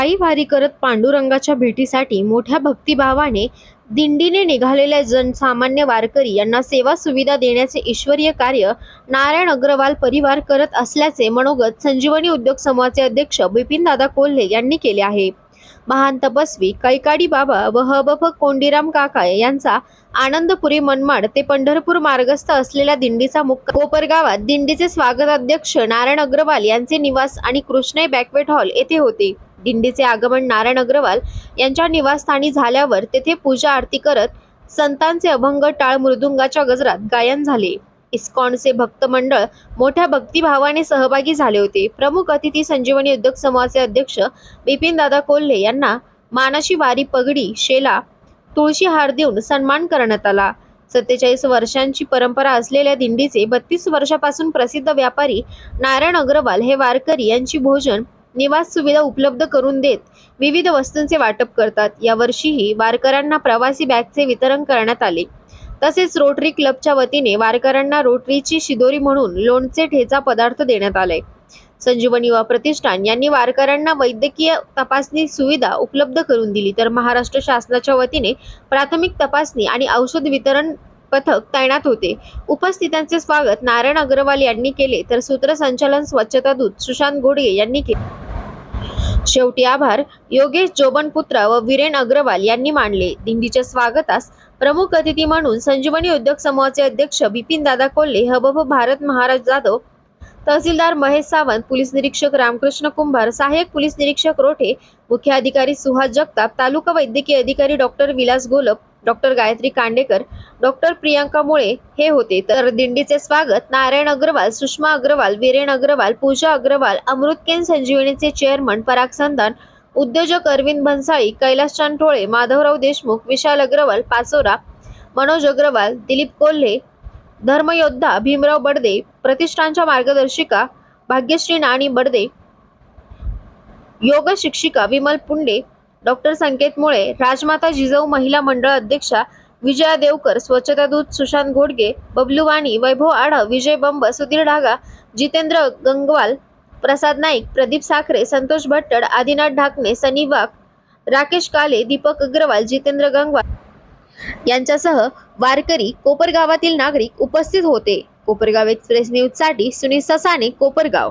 पायी वारी करत पांडुरंगाच्या भेटीसाठी मोठ्या भक्तिभावाने दिंडीने निघालेल्या जनसामान्य वारकरी यांना सेवा सुविधा देण्याचे ईश्वरीय कार्य नारायण अग्रवाल परिवार करत असल्याचे मनोगत संजीवनी उद्योग समूहाचे अध्यक्ष बिपिनदादा कोल्हे यांनी केले आहे. महान तपस्वी कैकाडी बाबा व हबफ कोंडीराम काका यांचा आनंदपुरी मनमाड ते पंढरपूर मार्गस्थ असलेल्या दिंडीचा मुक्का कोपरगावात दिंडीचे स्वागताध्यक्ष नारायण अग्रवाल यांचे निवास आणि कृष्णाई बॅकवेट हॉल येथे होते. दिंडीचे आगमन नारायण अग्रवाल यांच्या निवासस्थानी झाल्यावर तेथे पूजा आरती करत संतांचे अभंग टाळ मृदुंगाच्या गजरात गायन झाले. इस्कॉनचे भक्त मंडळ मोठ्या भक्तिभावाने सहभागी झाले होते. प्रमुख अतिथी संजीवनी उद्योग समूहाचे अध्यक्ष बिपिन दादा कोल्हे यांना मानाशी वारी पगडी शेला तुळशी हार देऊन सन्मान करण्यात आला. सत्तेचाळीस वर्षांची परंपरा असलेल्या दिंडीचे बत्तीस वर्षापासून प्रसिद्ध व्यापारी नारायण अग्रवाल हे वारकरी यांची भोजन निवास सुविधा उपलब्ध करून देत विविध वस्तूंचे वाटप करतात. यावर्षीही वारकऱ्यांना प्रवासी बॅगचे वितरण करण्यात आले. तसेच रोटरी क्लबच्या वतीने वारकऱ्यांना रोटरीची शिदोरी म्हणून लोणचे ठेचा पदार्थ देण्यात आले. संजीवनी युवा प्रतिष्ठान यांनी वारकऱ्यांना वैद्यकीय तपासणी सुविधा उपलब्ध करून दिली. तर महाराष्ट्र शासनाच्या वतीने प्राथमिक तपासणी आणि औषध वितरण पथक तैनात होते. उपस्थितांचे स्वागत नारायण अग्रवाल यांनी केले. तर सूत्रसंचालन स्वच्छता दूत सुशांत घोडगे यांनी केले. शेवटी आभार. योगेश जोबनपुत्र व वीरेन अग्रवाल यांनी मानले. दिंडीच्या स्वागतास प्रमुख अतिथी म्हणून संजीवनी उद्योग समूहाचे अध्यक्ष बिपिन दादा कोल्हे हबब भारत महाराज जाधव तहसीलदार महेश सावंत पोलीस निरीक्षक रामकृष्ण कुंभार सहाय्यक पोलीस निरीक्षक रोठे मुख्य अधिकारी सुहास जगताप तालुका वैद्यकीय अधिकारी doctor Vilas Golap doctor Gayatri Kandekar doctor Priyanka Mule हे होते. तर दिंडीचे स्वागत. नारायण अग्रवाल सुषमा अग्रवाल वीरेन अग्रवाल पूजा अग्रवाल अमृतकेन संजीवनीचे चेअरमन पराग संधान उद्योजक अरविंद भन्साळी कैलास चांटोळे माधवराव देशमुख विशाल अग्रवाल पाचोरा मनोज अग्रवाल दिलीप कोल्हे धर्मयोद्धा भीमराव बडदे प्रतिष्ठानच्या मार्गदर्शिका भाग्यश्री नाणी बडदे योग शिक्षिका विमल पुंडे डॉक्टर संकेत मुळे राजमाता जिजाऊ महिला मंडळ अध्यक्षा विजया देवकर स्वच्छता दूत सुशांत घोडगे बबलू वाणी वैभव आढाव विजय बंब सुधीर ढागा जितेंद्र गंगवाल प्रसाद नाईक प्रदीप साखरे संतोष भट्टड आदिनाथ ढाकणे सनी वाघ राकेश काले दीपक अग्रवाल जितेंद्र गंगवाल यांच्यासह वारकरी कोपरगावातील नागरिक उपस्थित होते. कोपरगाव एक्सप्रेस न्यूजसाठी सुनील ससाने कोपरगाव.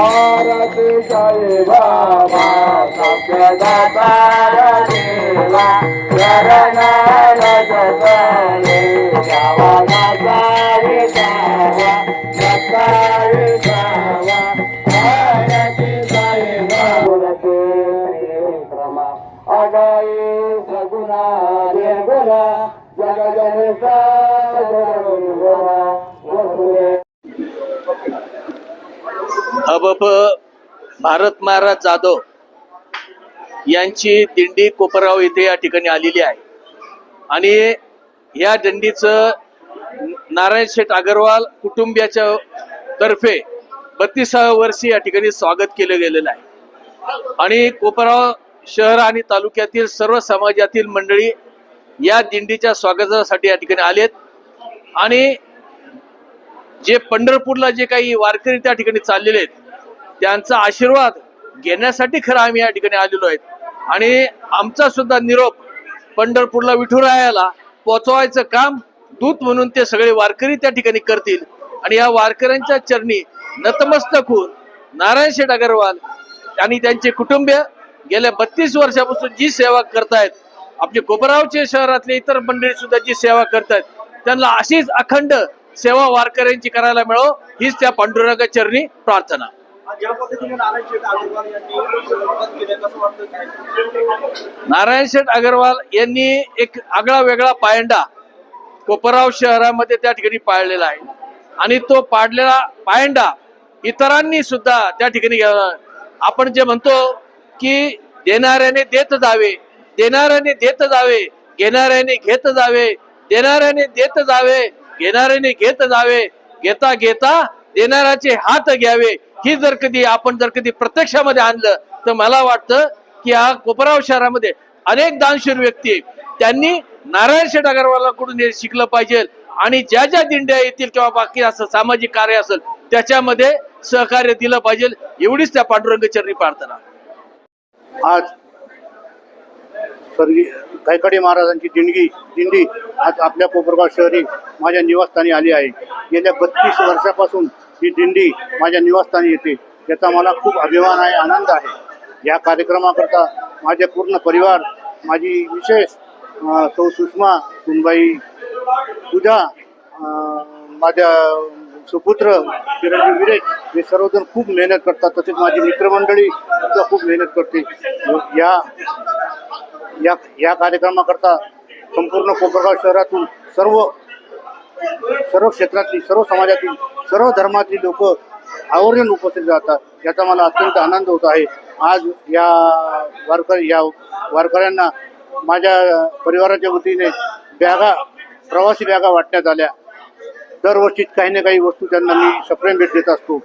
आरती जय बाबा सत्यदातार देवा शरण जगुणा भारत महाराज जाधव यांची दिंडी कोपरगाव येथे या ठिकाणी आलेली आहे. आणि या दिंडीचं नारायण शेठ अगरवाल कुटुंबियाच्या तर्फे बत्तीसाव्या वर्षी या ठिकाणी स्वागत केलं गेलेलं आहे. आणि कोपरगाव शहर आणि तालुक्यातील सर्व समाजातील मंडळी या दिंडीच्या स्वागतासाठी या ठिकाणी आलेत. आणि जे पंढरपूरला जे काही वारकरी त्या ठिकाणी चाललेले आहेत त्यांचा आशीर्वाद घेण्यासाठी खरं आम्ही या ठिकाणी आलेलो आहेत. आणि आमचा सुद्धा निरोप पंढरपूरला विठुरायाला पोचवायचं काम दूत म्हणून ते सगळे वारकरी त्या ठिकाणी करतील. आणि या वारकऱ्यांच्या चरणी नतमस्तक होऊन नारायण शेठ अगरवाल आणि त्यांचे कुटुंबीय गेल्या बत्तीस वर्षापासून जी सेवा करतायत आपले कोपरावचे शहरातले इतर मंडळी सुद्धा जी सेवा करतायत त्यांना अशीच अखंड सेवा वारकऱ्यांची करायला मिळो हीच त्या पांडुरंगा चरणी प्रार्थना. नारायण शेठ अगरवाल यांनी एक आगळा वेगळा पायंडा कोपराव शहरामध्ये त्या ठिकाणी पाळलेला आहे. आणि तो पाडलेला पायंडा इतरांनी सुद्धा त्या ठिकाणी घ्यावा. आपण जे म्हणतो की देणाऱ्याने देत जावे देणाऱ्याने देत जावे घेणाऱ्याने घेत जावे देणाऱ्याने देत जावे घेणाऱ्याने घेत जावे घेता घेता देणाऱ्याचे हात घ्यावे. ही जर कधी आपण जर कधी प्रत्यक्षामध्ये आणलं तर मला वाटतं की हा कोपराव शहरामध्ये अनेक दानशूर व्यक्ती त्यांनी नारायण शेठ अगरवालाकडून हे शिकलं पाहिजे आणि ज्या ज्या दिंड्या येतील किंवा बाकी असं सामाजिक कार्य असेल त्याच्यामध्ये सहकार्य दिलं पाहिजे. एवढीच त्या पांडुरंग चरणी प्रार्थना. आज स्वर्गीय कैकाडे महाराजांची दिंडी दिंडी आज आपल्या कोपरगाव शहरी माझ्या निवासस्थानी आली आहे. गेल्या बत्तीस वर्षापासून ही दिंडी माझ्या निवासस्थानी येते. याचा मला खूप अभिमान आहे आनंद आहे. या कार्यक्रमाकरता माझे पूर्ण परिवार माझी विशेष सौ सुषमा सुनबाई पूजा माझ्या सुपुत्र चिरंजीव विरेश हे सर्वजण खूप मेहनत करतात. तसेच माझी मित्रमंडळी सुद्धा खूप मेहनत करते. या या या कार्यक्रमाकरता संपूर्ण कोपरगाव शहरातून सर्व सर्व क्षेत्रातली सर्व समाजातील सर्व धर्मातली लोक आवर्जून उपस्थित राहतात. याचा मला अत्यंत आनंद होत आहे. आज या वारकरी या वारकऱ्यांना माझ्या परिवाराच्या वतीने बॅगा प्रवासी बॅगा वाटण्यात आल्या. दरवर्षीच काही ना काही वस्तू त्यांना मी सप्रेम भेट देत असतो.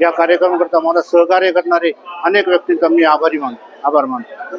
या कार्यक्रमाकरता मला सहकार्य करणारे अनेक व्यक्तींचा मी आभारी मान आभार मानतो.